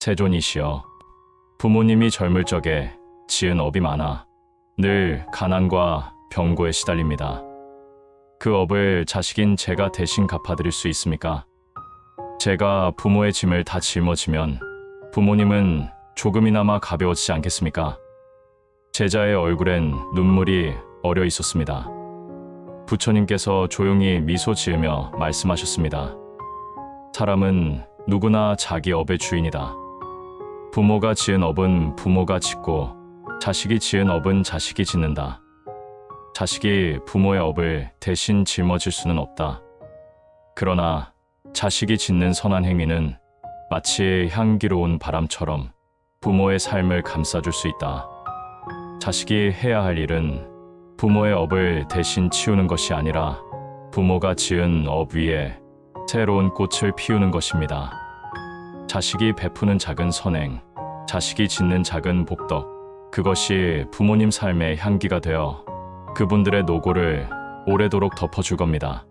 세존이시여 부모님이 젊을 적에 지은 업이 많아 늘 가난과 병고에 시달립니다. 그 업을 자식인 제가 대신 갚아드릴 수 있습니까? 제가 부모의 짐을 다 짊어지면 부모님은 조금이나마 가벼워지지 않겠습니까? 제자의 얼굴엔 눈물이 어려 있었습니다. 부처님께서 조용히 미소 지으며 말씀하셨습니다. 사람은 누구나 자기 업의 주인이다. 부모가 지은 업은 부모가 짓고 자식이 지은 업은 자식이 짓는다. 자식이 부모의 업을 대신 짊어질 수는 없다. 그러나 자식이 짓는 선한 행위는 마치 향기로운 바람처럼 부모의 삶을 감싸줄 수 있다. 자식이 해야 할 일은 부모의 업을 대신 치우는 것이 아니라 부모가 지은 업 위에 새로운 꽃을 피우는 것입니다. 자식이 베푸는 작은 선행, 자식이 짓는 작은 복덕, 그것이 부모님 삶의 향기가 되어 그분들의 노고를 오래도록 덮어줄 겁니다.